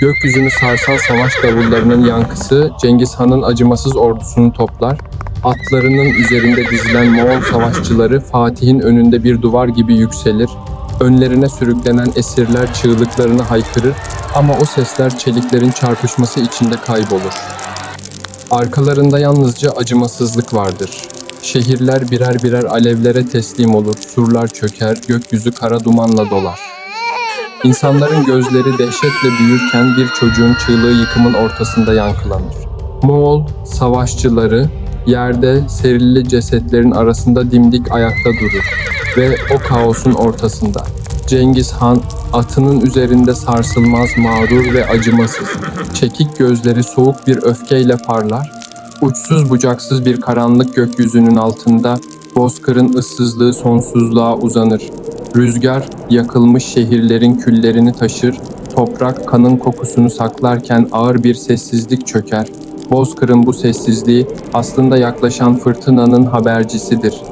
Gökyüzünü sarsan savaş davullarının yankısı Cengiz Han'ın acımasız ordusunu toplar. Atlarının üzerinde dizilen Moğol savaşçıları Fatih'in önünde bir duvar gibi yükselir. Önlerine sürüklenen esirler çığlıklarını haykırır ama o sesler çeliklerin çarpışması içinde kaybolur. Arkalarında yalnızca acımasızlık vardır. Şehirler birer birer alevlere teslim olur, surlar çöker, gökyüzü kara dumanla dolar. İnsanların gözleri dehşetle büyürken bir çocuğun çığlığı yıkımın ortasında yankılanır. Moğol savaşçıları yerde serili cesetlerin arasında dimdik ayakta durur ve o kaosun ortasında. Cengiz Han atının üzerinde sarsılmaz, mağrur ve acımasız. Çekik gözleri soğuk bir öfkeyle parlar. Uçsuz bucaksız bir karanlık gökyüzünün altında bozkırın ıssızlığı sonsuzluğa uzanır. Rüzgar yakılmış şehirlerin küllerini taşır, toprak kanın kokusunu saklarken ağır bir sessizlik çöker. Bozkır'ın bu sessizliği aslında yaklaşan fırtınanın habercisidir.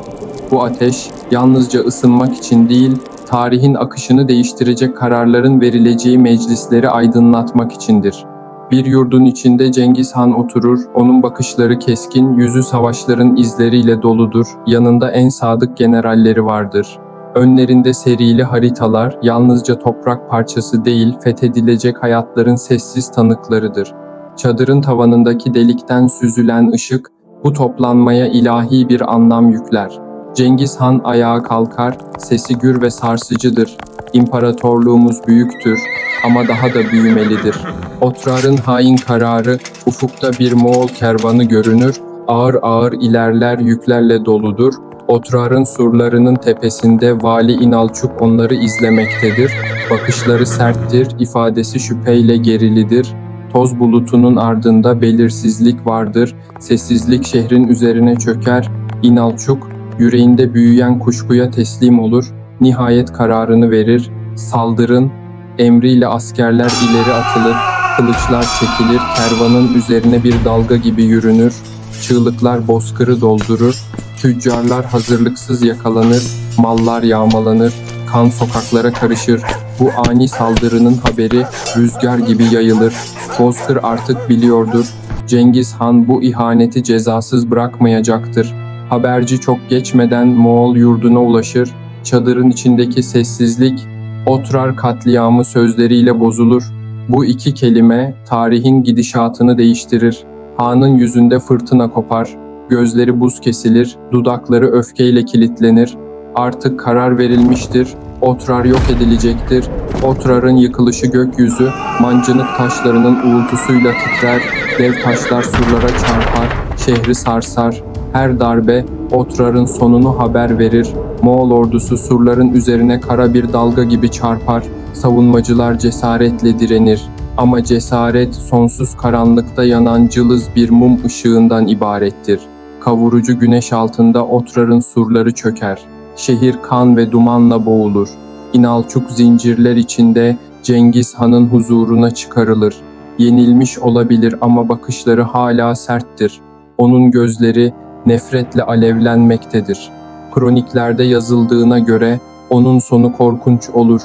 Bu ateş yalnızca ısınmak için değil, tarihin akışını değiştirecek kararların verileceği meclisleri aydınlatmak içindir. Bir yurdun içinde Cengiz Han oturur, onun bakışları keskin, yüzü savaşların izleriyle doludur, yanında en sadık generalleri vardır. Önlerinde serili haritalar, yalnızca toprak parçası değil, fethedilecek hayatların sessiz tanıklarıdır. Çadırın tavanındaki delikten süzülen ışık, bu toplanmaya ilahi bir anlam yükler. Cengiz Han ayağa kalkar, sesi gür ve sarsıcıdır. İmparatorluğumuz büyüktür ama daha da büyümelidir. Otrar'ın hain kararı, ufukta bir Moğol kervanı görünür, ağır ağır ilerler yüklerle doludur. Otrar'ın surlarının tepesinde Vali İnalçuk onları izlemektedir. Bakışları serttir, ifadesi şüpheyle gerilidir. Toz bulutunun ardında belirsizlik vardır. Sessizlik şehrin üzerine çöker. İnalçuk yüreğinde büyüyen kuşkuya teslim olur. Nihayet kararını verir. Saldırın. Emriyle askerler ileri atılır. Kılıçlar çekilir. Kervanın üzerine bir dalga gibi yürünür. Çığlıklar bozkırı doldurur. Tüccarlar hazırlıksız yakalanır. Mallar yağmalanır. Kan sokaklara karışır. Bu ani saldırının haberi rüzgar gibi yayılır. Bozkır artık biliyordur. Cengiz Han bu ihaneti cezasız bırakmayacaktır. Haberci çok geçmeden Moğol yurduna ulaşır. Çadırın içindeki sessizlik Otrar katliamı sözleriyle bozulur. Bu iki kelime tarihin gidişatını değiştirir. Han'ın yüzünde fırtına kopar. Gözleri buz kesilir, dudakları öfkeyle kilitlenir. Artık karar verilmiştir. Otrar yok edilecektir. Otrar'ın yıkılışı gökyüzü, mancınık taşlarının uğultusuyla titrer, dev taşlar surlara çarpar, şehri sarsar. Her darbe Otrar'ın sonunu haber verir. Moğol ordusu surların üzerine kara bir dalga gibi çarpar. Savunmacılar cesaretle direnir. Ama cesaret sonsuz karanlıkta yanan cılız bir mum ışığından ibarettir. Kavurucu güneş altında Otrar'ın surları çöker. Şehir kan ve dumanla boğulur. İnalçuk zincirler içinde Cengiz Han'ın huzuruna çıkarılır. Yenilmiş olabilir ama bakışları hala serttir. Onun gözleri nefretle alevlenmektedir. Kroniklerde yazıldığına göre onun sonu korkunç olur.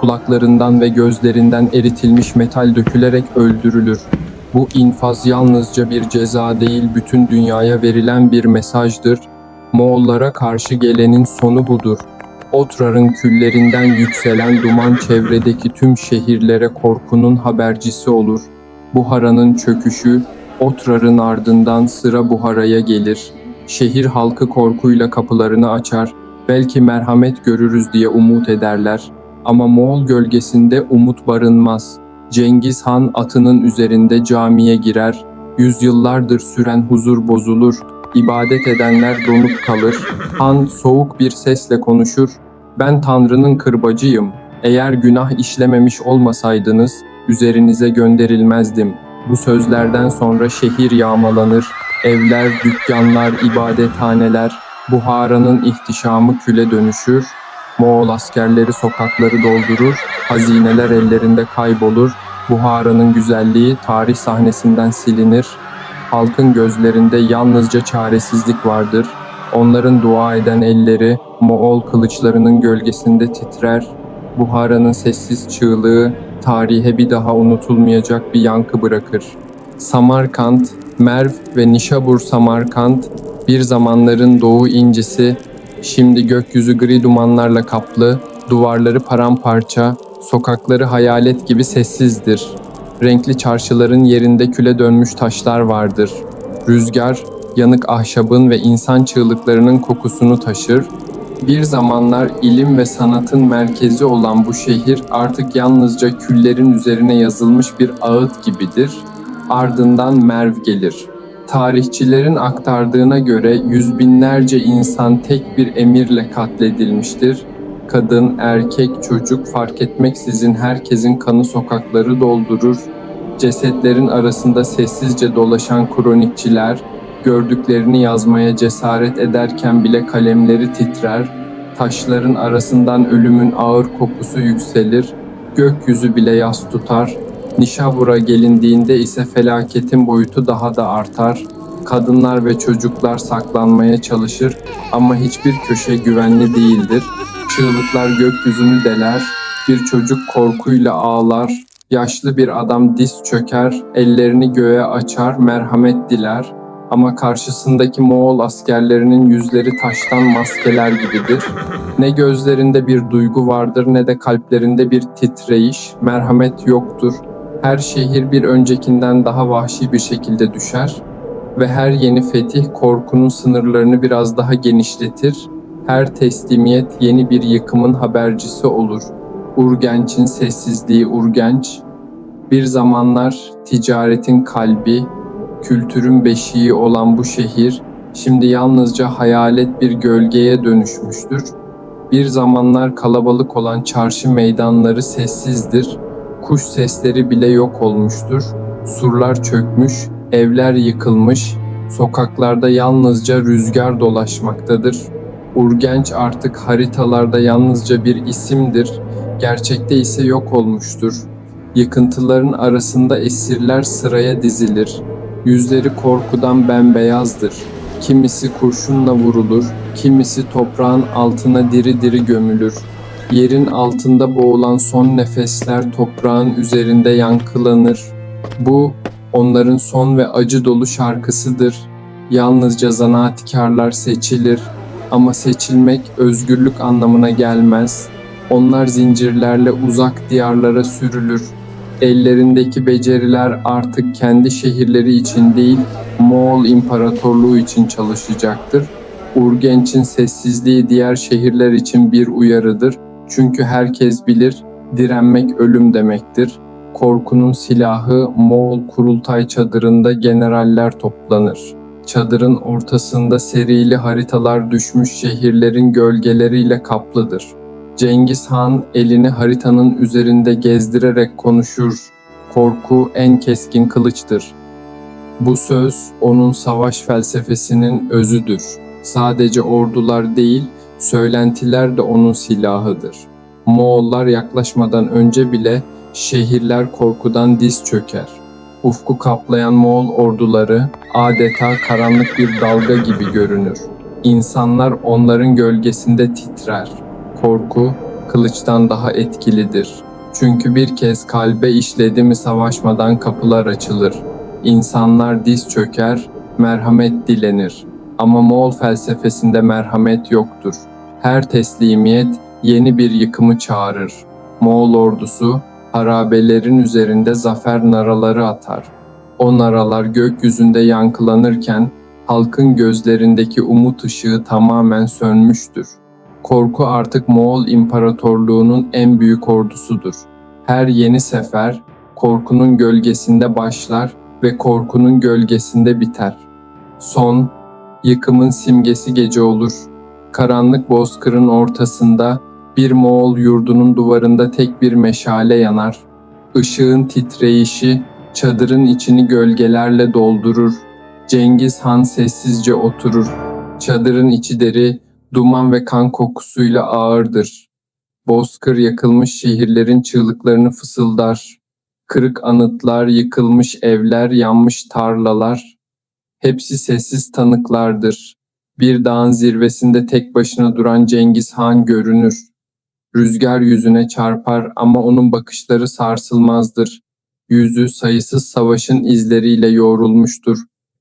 Kulaklarından ve gözlerinden eritilmiş metal dökülerek öldürülür. Bu infaz yalnızca bir ceza değil, bütün dünyaya verilen bir mesajdır. Moğollara karşı gelenin sonu budur. Otrar'ın küllerinden yükselen duman çevredeki tüm şehirlere korkunun habercisi olur. Buhara'nın çöküşü, Otrar'ın ardından sıra Buhara'ya gelir. Şehir halkı korkuyla kapılarını açar. Belki merhamet görürüz diye umut ederler. Ama Moğol gölgesinde umut barınmaz. Cengiz Han atının üzerinde camiye girer. Yüzyıllardır süren huzur bozulur. İbadet edenler donup kalır. Han soğuk bir sesle konuşur. Ben Tanrı'nın kırbacıyım. Eğer günah işlememiş olmasaydınız üzerinize gönderilmezdim. Bu sözlerden sonra şehir yağmalanır. Evler, dükkanlar, ibadethaneler, Buhara'nın ihtişamı küle dönüşür. Moğol askerleri sokakları doldurur, hazineler ellerinde kaybolur. Buhara'nın güzelliği tarih sahnesinden silinir. Halkın gözlerinde yalnızca çaresizlik vardır. Onların dua eden elleri Moğol kılıçlarının gölgesinde titrer. Buhara'nın sessiz çığlığı tarihe bir daha unutulmayacak bir yankı bırakır. Samarkand, Merv ve Nişabur Samarkand bir zamanların doğu incisi, şimdi gökyüzü gri dumanlarla kaplı, duvarları paramparça, sokakları hayalet gibi sessizdir. Renkli çarşıların yerinde küle dönmüş taşlar vardır. Rüzgar, yanık ahşabın ve insan çığlıklarının kokusunu taşır. Bir zamanlar ilim ve sanatın merkezi olan bu şehir artık yalnızca küllerin üzerine yazılmış bir ağıt gibidir. Ardından Merv gelir. Tarihçilerin aktardığına göre yüz binlerce insan tek bir emirle katledilmiştir. Kadın, erkek, çocuk fark etmeksizin herkesin kanı sokakları doldurur. Cesetlerin arasında sessizce dolaşan kronikçiler, gördüklerini yazmaya cesaret ederken bile kalemleri titrer, taşların arasından ölümün ağır kokusu yükselir, gökyüzü bile yas tutar, Nişabur'a gelindiğinde ise felaketin boyutu daha da artar, kadınlar ve çocuklar saklanmaya çalışır ama hiçbir köşe güvenli değildir. Çığlıklar gökyüzünü deler, bir çocuk korkuyla ağlar, yaşlı bir adam diz çöker, ellerini göğe açar, merhamet diler. Ama karşısındaki Moğol askerlerinin yüzleri taştan maskeler gibidir. Ne gözlerinde bir duygu vardır ne de kalplerinde bir titreyiş, merhamet yoktur. Her şehir bir öncekinden daha vahşi bir şekilde düşer ve her yeni fetih korkunun sınırlarını biraz daha genişletir. Her teslimiyet yeni bir yıkımın habercisi olur. Urgenç'in sessizliği Urgenç, bir zamanlar ticaretin kalbi, kültürün beşiği olan bu şehir şimdi yalnızca hayalet bir gölgeye dönüşmüştür. Bir zamanlar kalabalık olan çarşı meydanları sessizdir. Kuş sesleri bile yok olmuştur. Surlar çökmüş, evler yıkılmış, sokaklarda yalnızca rüzgar dolaşmaktadır. Urgenç artık haritalarda yalnızca bir isimdir, gerçekte ise yok olmuştur. Yıkıntıların arasında esirler sıraya dizilir. Yüzleri korkudan bembeyazdır. Kimisi kurşunla vurulur, kimisi toprağın altına diri diri gömülür. Yerin altında boğulan son nefesler toprağın üzerinde yankılanır. Bu onların son ve acı dolu şarkısıdır. Yalnızca zanaatkarlar seçilir ama seçilmek özgürlük anlamına gelmez. Onlar zincirlerle uzak diyarlara sürülür. Ellerindeki beceriler artık kendi şehirleri için değil, Moğol İmparatorluğu için çalışacaktır. Urgenç'in sessizliği diğer şehirler için bir uyarıdır. Çünkü herkes bilir, direnmek ölüm demektir. Korkunun silahı Moğol kurultay çadırında generaller toplanır. Çadırın ortasında serili haritalar düşmüş şehirlerin gölgeleriyle kaplıdır. Cengiz Han elini haritanın üzerinde gezdirerek konuşur. Korku en keskin kılıçtır. Bu söz onun savaş felsefesinin özüdür. Sadece ordular değil, söylentiler de onun silahıdır. Moğollar yaklaşmadan önce bile şehirler korkudan diz çöker. Ufku kaplayan Moğol orduları adeta karanlık bir dalga gibi görünür. İnsanlar onların gölgesinde titrer. Korku kılıçtan daha etkilidir. Çünkü bir kez kalbe işledi mi savaşmadan kapılar açılır. İnsanlar diz çöker, merhamet dilenir. Ama Moğol felsefesinde merhamet yoktur. Her teslimiyet yeni bir yıkımı çağırır. Moğol ordusu harabelerin üzerinde zafer naraları atar. O naralar gökyüzünde yankılanırken halkın gözlerindeki umut ışığı tamamen sönmüştür. Korku artık Moğol İmparatorluğu'nun en büyük ordusudur. Her yeni sefer korkunun gölgesinde başlar ve korkunun gölgesinde biter. Son, yıkımın simgesi gece olur. Karanlık bozkırın ortasında bir Moğol yurdunun duvarında tek bir meşale yanar. Işığın titreyişi çadırın içini gölgelerle doldurur. Cengiz Han sessizce oturur. Çadırın içi deri, duman ve kan kokusuyla ağırdır. Bozkır yakılmış şehirlerin çığlıklarını fısıldar. Kırık anıtlar, yıkılmış evler, yanmış tarlalar. Hepsi sessiz tanıklardır. Bir dağın zirvesinde tek başına duran Cengiz Han görünür. Rüzgar yüzüne çarpar ama onun bakışları sarsılmazdır. Yüzü sayısız savaşın izleriyle yoğrulmuştur.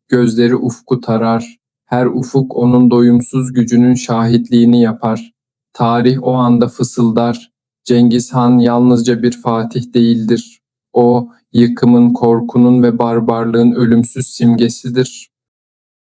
Gözleri ufku tarar. Her ufuk onun doyumsuz gücünün şahitliğini yapar. Tarih o anda fısıldar. Cengiz Han yalnızca bir fatih değildir. O, yıkımın, korkunun ve barbarlığın ölümsüz simgesidir.